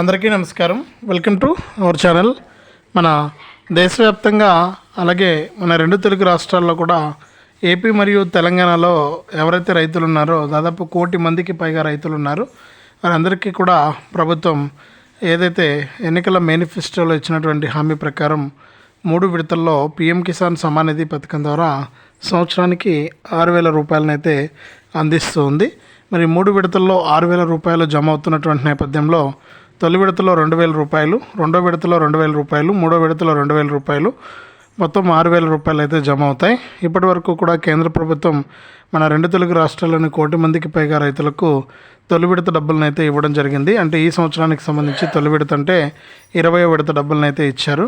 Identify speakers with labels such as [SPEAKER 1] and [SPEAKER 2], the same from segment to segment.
[SPEAKER 1] అందరికీ నమస్కారం. Welcome to our channel మన దేశవ్యాప్తంగా అలాగే మన రెండు తెలుగు రాష్ట్రాల్లో కూడా ఏపీ మరియు తెలంగాణలో ఎవరైతే రైతులు ఉన్నారో దాదాపు కోటి మందికి పైగా రైతులు ఉన్నారు. వారందరికీ కూడా ప్రభుత్వం ఏదైతే ఎన్నికల మేనిఫెస్టోలో ఇచ్చినటువంటి హామీ ప్రకారం మూడు విడతల్లో పీఎం కిసాన్ సమానిధి పథకం ద్వారా సంవత్సరానికి ఆరు వేల రూపాయలనైతే అందిస్తుంది మరి మూడు విడతల్లో ఆరు వేల రూపాయలు జమ అవుతున్నటువంటి నేపథ్యంలో తొలి విడతలో రెండు వేల రూపాయలు రెండో విడతలో రెండు వేల రూపాయలు మూడో విడతలో రెండు వేల రూపాయలు. మొత్తం ఆరు వేల రూపాయలు అయితే జమ అవుతాయి. ఇప్పటి వరకు కూడా కేంద్ర ప్రభుత్వం మన రెండు తెలుగు రాష్ట్రాల్లోని కోటి మందికి పైగా రైతులకు తొలి విడత డబ్బులను అయితే ఇవ్వడం జరిగింది. అంటే ఈ సంవత్సరానికి సంబంధించి తొలి విడత అంటే ఇరవై విడత డబ్బులను అయితే ఇచ్చారు.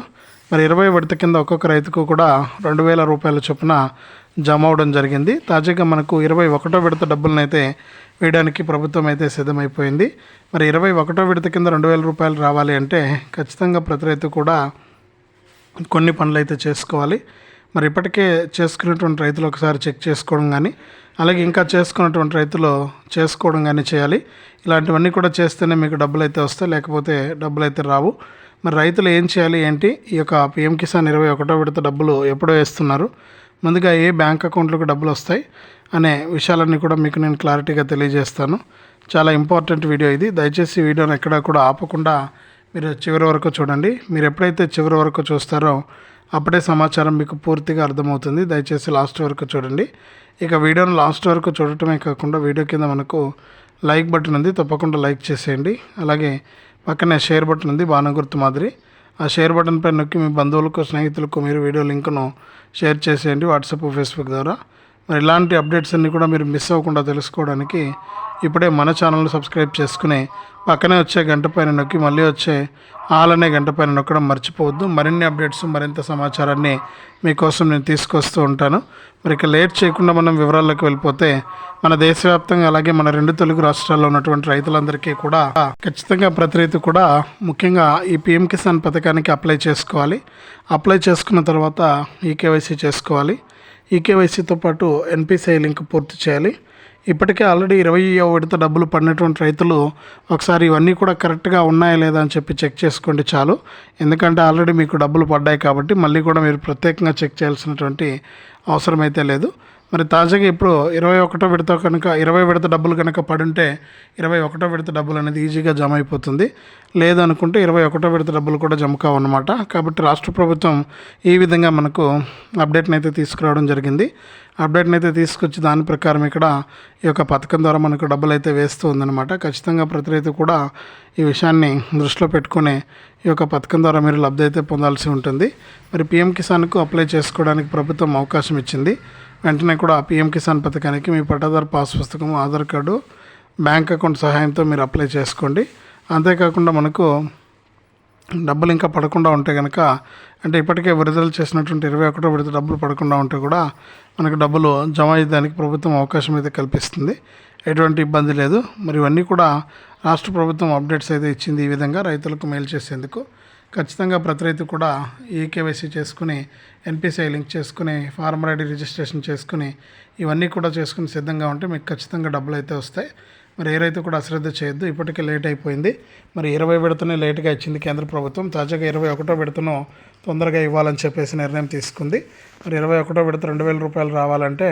[SPEAKER 1] మరి ఇరవై విడత కింద ఒక్కొక్క రైతుకు కూడా రెండు వేల రూపాయల చొప్పున జమ అవడం జరిగింది. తాజాగా మనకు ఇరవై ఒకటో విడత డబ్బులను అయితే వేయడానికి ప్రభుత్వం అయితే సిద్ధమైపోయింది. మరి ఇరవై ఒకటో విడత కింద రెండు వేల రూపాయలు రావాలి అంటే ఖచ్చితంగా ప్రతి రైతు కూడా కొన్ని పనులు అయితే చేసుకోవాలి. మరి ఇప్పటికే చేసుకున్నటువంటి రైతులు ఒకసారి చెక్ చేసుకోవడం కానీ అలాగే ఇంకా చేసుకున్నటువంటి రైతులు చేసుకోవడం కానీ చేయాలి. ఇలాంటివన్నీ కూడా చేస్తేనే మీకు డబ్బులు అయితే వస్తాయి లేకపోతే డబ్బులు అయితే రావు. మరి రైతులు ఏం చేయాలి ఏంటి? ఈ యొక్క పిఎం కిసాన్ ఇరవై ఒకటో విడత డబ్బులు ఎప్పుడో వేస్తున్నారు? ముందుగా ఏ బ్యాంక్ అకౌంట్లకు డబ్బులు వస్తాయి? అనే విషయాలన్నీ కూడా మీకు నేను క్లారిటీగా తెలియజేస్తాను. చాలా ఇంపార్టెంట్ వీడియో ఇది. దయచేసి వీడియోని ఎక్కడా కూడా ఆపకుండా మీరు చివరి వరకు చూడండి. మీరు ఎప్పుడైతే చివరి వరకు చూస్తారో అప్పుడే సమాచారం మీకు పూర్తిగా అర్థమవుతుంది. దయచేసి లాస్ట్ వరకు చూడండి. ఇక వీడియోను లాస్ట్ వరకు చూడటమే కాకుండా వీడియో కింద మనకు లైక్ బటన్ ఉంది. తప్పకుండా లైక్ చేసేయండి. అలాగే పక్కనే షేర్ బటన్ ఉంది. బాణం గుర్తు మాదిరి. ఆ షేర్ బటన్ పై నొక్కి మీ బంధువులకు స్నేహితులకు మీరు వీడియో లింక్ను షేర్ చేసేయండి. వాట్సాప్ ఫేస్బుక్ ద్వారా. మరి ఇలాంటి అప్డేట్స్ అన్నీ కూడా మీరు మిస్ అవ్వకుండా తెలుసుకోవడానికి ఇప్పుడే మన ఛానల్ని సబ్స్క్రైబ్ చేసుకుని పక్కనే వచ్చే గంట పైన నొక్కి మళ్ళీ వచ్చే ఆల్ అనే గంట పైన నొక్కడం మర్చిపోవద్దు. మరిన్ని అప్డేట్స్ మరింత సమాచారాన్ని మీకోసం నేను తీసుకొస్తూ ఉంటాను. మరి ఇక లేట్ చేయకుండా మనం వివరాల్లోకి వెళ్ళిపోతే మన దేశవ్యాప్తంగా అలాగే మన రెండు తెలుగు రాష్ట్రాల్లో ఉన్నటువంటి రైతులందరికీ కూడా ఖచ్చితంగా ప్రతి రైతు కూడా ముఖ్యంగా ఈ పిఎం కిసాన్ పథకానికి అప్లై చేసుకోవాలి. అప్లై చేసుకున్న తర్వాత ఈకేవైసీ చేసుకోవాలి. ఈకేవైసీతో పాటు ఎన్పిసిఐ లింక్ పూర్తి చేయాలి. ఇప్పటికే ఆల్రెడీ ఇరవై విడత డబ్బులు పడినటువంటి రైతులు ఒకసారి ఇవన్నీ కూడా కరెక్ట్గా ఉన్నాయా లేదా అని చెప్పి చెక్ చేసుకోండి చాలు. ఎందుకంటే ఆల్రెడీ మీకు డబ్బులు పడ్డాయి కాబట్టి మళ్ళీ కూడా మీరు ప్రత్యేకంగా చెక్ చేయాల్సినటువంటి అవసరం అయితే లేదు. మరి తాజాగా ఇప్పుడు ఇరవై ఒకటో విడత కనుక ఇరవై విడత డబ్బులు కనుక పడుంటే ఇరవై ఒకటో విడత డబ్బులు అనేది ఈజీగా జమ అయిపోతుంది. లేదనుకుంటే ఇరవై ఒకటో విడత డబ్బులు కూడా జమ కావన్నమాట. కాబట్టి రాష్ట్ర ప్రభుత్వం ఈ విధంగా మనకు అప్డేట్ని అయితే తీసుకురావడం జరిగింది. అప్డేట్ని అయితే తీసుకొచ్చి దాని ప్రకారం ఇక్కడ ఈ యొక్క పథకం ద్వారా మనకు డబ్బులు అయితే వేస్తూ ఉందన్నమాట. ఖచ్చితంగా ప్రతి రైతు కూడా ఈ విషయాన్ని దృష్టిలో పెట్టుకుని ఈ యొక్క పథకం ద్వారా మీరు లబ్ధి అయితే పొందాల్సి ఉంటుంది. మరి పిఎం కిసాన్కు అప్లై చేసుకోవడానికి ప్రభుత్వం అవకాశం ఇచ్చింది. వెంటనే కూడా పిఎం కిసాన్ పథకానికి మీ పట్టాదారు పాస్ పుస్తకం ఆధార్ కార్డు బ్యాంక్ అకౌంట్ సహాయంతో మీరు అప్లై చేసుకోండి. అంతేకాకుండా మనకు డబ్బులు ఇంకా పడకుండా ఉంటే కనుక అంటే ఇప్పటికే విడుదల చేసినటువంటి ఇరవై ఒకటో విడత డబ్బులు పడకుండా ఉంటే కూడా మనకు డబ్బులు జమ అయ్యేదానికి ప్రభుత్వం అవకాశం అయితే కల్పిస్తుంది. ఎటువంటి ఇబ్బంది లేదు. మరి ఇవన్నీ కూడా రాష్ట్ర ప్రభుత్వం అప్డేట్స్ అయితే ఇచ్చింది ఈ విధంగా రైతులకు మేలు చేసేందుకు. ఖచ్చితంగా ప్రతి రైతు కూడా ఈకేవైసీ చేసుకుని ఎన్పిసిఐ లింక్ చేసుకుని ఫార్మర్ ఐడి రిజిస్ట్రేషన్ చేసుకుని ఇవన్నీ కూడా చేసుకుని సిద్ధంగా ఉంటే మీకు ఖచ్చితంగా డబ్బులు అయితే వస్తాయి. మరి ఏ రైతు కూడా అశ్రద్ధ చేయొద్దు. ఇప్పటికే లేట్ అయిపోయింది. మరి ఇరవై విడతనే లేట్గా ఇచ్చింది కేంద్ర ప్రభుత్వం. తాజాగా ఇరవై ఒకటో విడతను తొందరగా ఇవ్వాలని చెప్పేసి నిర్ణయం తీసుకుంది. మరి ఇరవై ఒకటో విడత రెండు వేల రూపాయలు రావాలంటే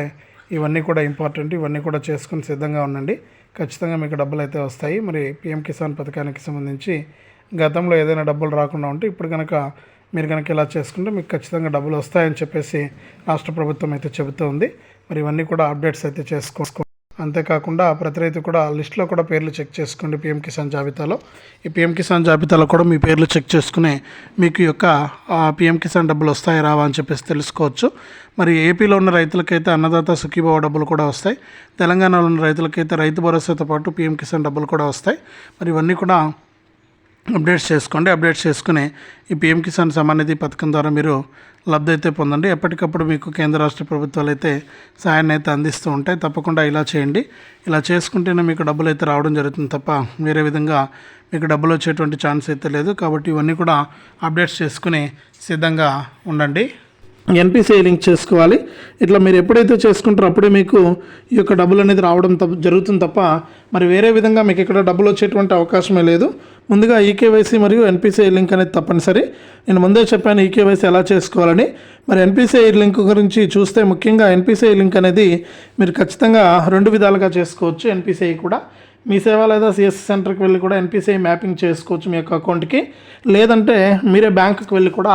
[SPEAKER 1] ఇవన్నీ కూడా ఇంపార్టెంట్. ఇవన్నీ కూడా చేసుకుని సిద్ధంగా ఉండండి. ఖచ్చితంగా మీకు డబ్బులు అయితే వస్తాయి. మరి పిఎం కిసాన్ పథకానికి సంబంధించి గతంలో ఏదైనా డబ్బులు రాకుండా ఉంటే ఇప్పుడు కనుక మీరు కనుక ఇలా చేసుకుంటే మీకు ఖచ్చితంగా డబ్బులు వస్తాయని చెప్పేసి రాష్ట్ర ప్రభుత్వం అయితే చెబుతూ ఉంది మరి ఇవన్నీ కూడా అప్డేట్స్ అయితే చేసుకో అంతేకాకుండా ప్రతి రైతు కూడా లిస్ట్లో కూడా పేర్లు చెక్ చేసుకోండి పిఎం కిసాన్ జాబితాలో. ఈ పిఎం కిసాన్ జాబితాలో కూడా మీ పేర్లు చెక్ చేసుకునే మీకు యొక్క పిఎం కిసాన్ డబ్బులు వస్తాయి రావా అని చెప్పేసి తెలుసుకోవచ్చు. మరి ఏపీలో ఉన్న రైతులకైతే అన్నదాత సుఖీభావ డబ్బులు కూడా వస్తాయి. తెలంగాణలో ఉన్న రైతులకైతే రైతు భరోసాతో పాటు పిఎం కిసాన్ డబ్బులు కూడా వస్తాయి. మరి ఇవన్నీ కూడా అప్డేట్స్ చేసుకోండి. అప్డేట్స్ చేసుకుని ఈ పిఎం కిసాన్ సమానిధి పథకం ద్వారా మీరు లబ్ధి అయితే పొందండి. ఎప్పటికప్పుడు మీకు కేంద్ర రాష్ట్ర ప్రభుత్వాలు అయితే సాయాన్ని అయితే అందిస్తూ ఉంటాయి. తప్పకుండా ఇలా చేయండి. ఇలా చేసుకుంటేనే మీకు డబ్బులు అయితే రావడం జరుగుతుంది తప్ప వేరే విధంగా మీకు డబ్బులు వచ్చేటువంటి ఛాన్స్ అయితే లేదు. కాబట్టి ఇవన్నీ కూడా అప్డేట్స్ చేసుకుని సిద్ధంగా ఉండండి. ఎన్పిసిఐ లింక్ చేసుకోవాలి. ఇట్లా మీరు ఎప్పుడైతే చేసుకుంటారో అప్పుడే మీకు ఈ యొక్క డబ్బులు అనేది రావడం తప్ప జరుగుతుంది తప్ప మరి వేరే విధంగా మీకు ఇక్కడ డబ్బులు వచ్చేటువంటి అవకాశమే లేదు. ముందుగా ఈకేవైసీ మరియు ఎన్పిసిఐ లింక్ అనేది తప్పనిసరి. నేను ముందే చెప్పాను ఈకేవైసీ ఎలా చేసుకోవాలని. మరి ఎన్పిసిఐ లింక్ గురించి చూస్తే ముఖ్యంగా ఎన్పిసిఐ లింక్ అనేది మీరు ఖచ్చితంగా రెండు విధాలుగా చేసుకోవచ్చు. ఎన్పిసిఐ కూడా మీ సేవ లేదా సిఎస్ సెంటర్కి వెళ్ళి కూడా ఎన్పిసిఐ మ్యాపింగ్ చేసుకోవచ్చు మీ యొక్క అకౌంట్కి లేదంటే మీరే బ్యాంకుకి వెళ్ళి కూడా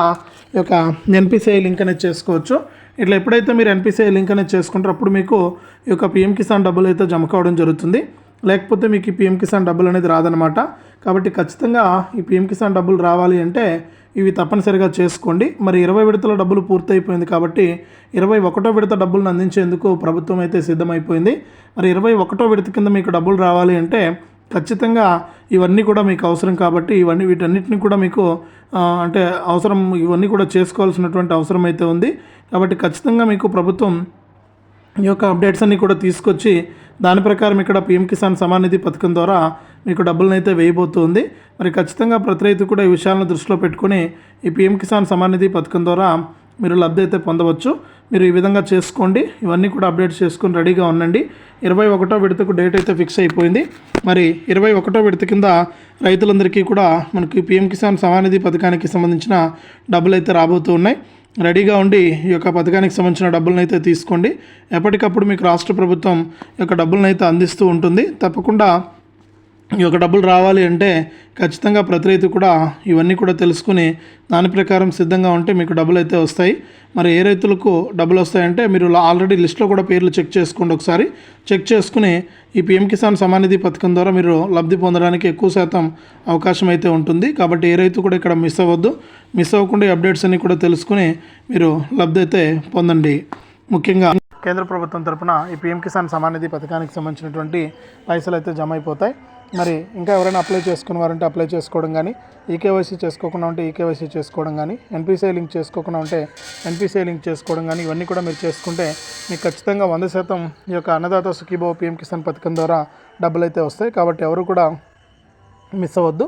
[SPEAKER 1] ఈ యొక్క ఎన్పిసిఐ లింక్ అనేది చేసుకోవచ్చు. ఇట్లా ఎప్పుడైతే మీరు ఎన్పిసిఐ లింక్ అనేది చేసుకుంటారో అప్పుడు మీకు ఈ యొక్క పిఎం కిసాన్ డబ్బులు అయితే జమ కావడం జరుగుతుంది. లేకపోతే మీకు ఈ పిఎం కిసాన్ డబ్బులు అనేది రాదనమాట కాబట్టి ఖచ్చితంగా ఈ పిఎం కిసాన్ డబ్బులు రావాలి అంటే ఇవి తప్పనిసరిగా చేసుకోండి. మరి ఇరవై విడతల డబ్బులు పూర్తయిపోయింది కాబట్టి ఇరవై ఒకటో విడత డబ్బులను అందించేందుకు ప్రభుత్వం అయితే సిద్ధమైపోయింది. మరి ఇరవై ఒకటో విడత కింద మీకు డబ్బులు రావాలి అంటే ఖచ్చితంగా ఇవన్నీ కూడా మీకు అవసరం కాబట్టి ఇవన్నీ వీటన్నిటిని కూడా మీకు అంటే అవసరం ఇవన్నీ కూడా చేసుకోవాల్సినటువంటి అవసరం అయితే ఉంది. కాబట్టి ఖచ్చితంగా మీకు ప్రభుత్వం ఈ యొక్క అప్డేట్స్ అన్నీ కూడా తీసుకొచ్చి దాని ప్రకారం ఇక్కడ పిఎం కిసాన్ సమాన్ నిధి పథకం ద్వారా మీకు డబ్బులను అయితే వేయబోతుంది. మరి ఖచ్చితంగా ప్రతి రైతు కూడా ఈ విషయాలను దృష్టిలో పెట్టుకుని ఈ పిఎం కిసాన్ సమాన్ నిధి పథకం ద్వారా మీరు లబ్ధి అయితే పొందవచ్చు. మీరు ఈ విధంగా చేసుకోండి. ఇవన్నీ కూడా అప్డేట్ చేసుకొని రెడీగా ఉండండి. ఇరవై ఒకటో విడతకు డేట్ అయితే ఫిక్స్ అయిపోయింది. మరి ఇరవై ఒకటో విడత కింద రైతులందరికీ కూడా మనకి పిఎం కిసాన్ సమానిధి పథకానికి సంబంధించిన డబ్బులు అయితే రాబోతూ ఉన్నాయి. రెడీగా ఉండి ఈ యొక్క పథకానికి సంబంధించిన డబ్బులను అయితే తీసుకోండి. ఎప్పటికప్పుడు మీకు రాష్ట్ర ప్రభుత్వం ఈ యొక్క డబ్బులను అయితే అందిస్తూ ఉంటుంది. తప్పకుండా ఈ యొక్క డబ్బులు రావాలి అంటే ఖచ్చితంగా ప్రతి రైతు కూడా ఇవన్నీ కూడా తెలుసుకుని దాని ప్రకారం సిద్ధంగా ఉంటే మీకు డబ్బులు అయితే వస్తాయి. మరి ఏ రైతులకు డబ్బులు వస్తాయంటే మీరు ఆల్రెడీ లిస్ట్లో కూడా పేర్లు చెక్ చేసుకోండి ఒకసారి. చెక్ చేసుకుని ఈ పిఎం కిసాన్ సమానిధి పథకం ద్వారా మీరు లబ్ధి పొందడానికి ఎక్కువ శాతం అవకాశం అయితే ఉంటుంది. కాబట్టి ఏ రైతు కూడా ఇక్కడ మిస్ అవ్వద్దు. మిస్ అవ్వకుండా ఈ అప్డేట్స్ అన్ని కూడా తెలుసుకుని మీరు లబ్ధి అయితే పొందండి. ముఖ్యంగా కేంద్ర ప్రభుత్వం తరపున ఈ పిఎం కిసాన్ సమానిధి పథకానికి సంబంధించినటువంటి పైసలు అయితే జమ అయిపోతాయి. మరి ఇంకా ఎవరైనా అప్లై చేసుకున్న వారంటే అప్లై చేసుకోవడం కానీ ఈకేవైసీ చేసుకోకుండా ఉంటే ఈకేవైసీ చేసుకోవడం కానీ ఎన్పిసిఐ లింక్ చేసుకోకుండా ఉంటే ఎన్పిసిఐ లింక్ చేసుకోవడం కానీ ఇవన్నీ కూడా మీరు చేసుకుంటే మీకు ఖచ్చితంగా వంద శాతం ఈ యొక్క అన్నదాత సుఖీభావ పిఎం కిసాన్ పథకం ద్వారా డబ్బులు అయితే వస్తాయి. కాబట్టి ఎవరు కూడా మిస్ అవ్వద్దు.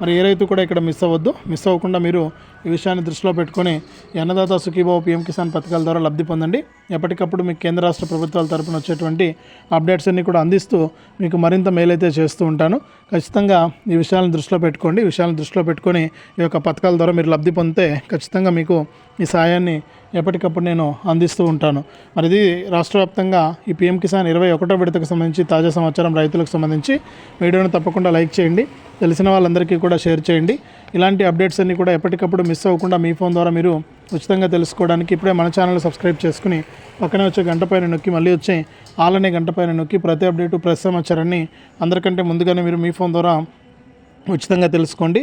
[SPEAKER 1] మరి ఏ రైతు కూడా ఇక్కడ మిస్ అవ్వద్దు. మిస్ అవ్వకుండా మీరు ఈ విషయాన్ని దృష్టిలో పెట్టుకొని అన్నదాత సుఖీబాబు పీఎం కిసాన్ పథకాల ద్వారా లబ్ధి పొందండి. ఎప్పటికప్పుడు మీకు కేంద్ర రాష్ట్ర ప్రభుత్వాల తరపున వచ్చేటువంటి అప్డేట్స్ అన్నీ కూడా అందిస్తూ మీకు మరింత మేలైతే చేస్తూ ఉంటాను. ఖచ్చితంగా ఈ విషయాలను దృష్టిలో పెట్టుకోండి. ఈ విషయాలను దృష్టిలో పెట్టుకొని ఈ యొక్క పథకాల ద్వారా మీరు లబ్ధి పొందితే ఖచ్చితంగా మీకు ఈ సాయాన్ని ఎప్పటికప్పుడు నేను అందిస్తూ ఉంటాను. మరి ఇది రాష్ట్ర వ్యాప్తంగా ఈ పీఎం కిసాన్ ఇరవై ఒకటో విడతకు సంబంధించి తాజా సమాచారం రైతులకు సంబంధించి. వీడియోను తప్పకుండా లైక్ చేయండి. తెలిసిన వాళ్ళందరికీ కూడా షేర్ చేయండి. ఇలాంటి అప్డేట్స్ అన్నీ కూడా ఎప్పటికప్పుడు మిస్ అవ్వకుండా మీ ఫోన్ ద్వారా మీరు ఉచితంగా తెలుసుకోవడానికి ఇప్పుడే మన ఛానల్ సబ్స్క్రైబ్ చేసుకుని పక్కనే వచ్చే గంట పైన నొక్కి మళ్ళీ వచ్చే ఆలనే గంట పైన నొక్కి ప్రతి అప్డేటు ప్రతి సమాచారాన్ని అందరికంటే ముందుగానే మీరు మీ ఫోన్ ద్వారా ఉచితంగా తెలుసుకోండి.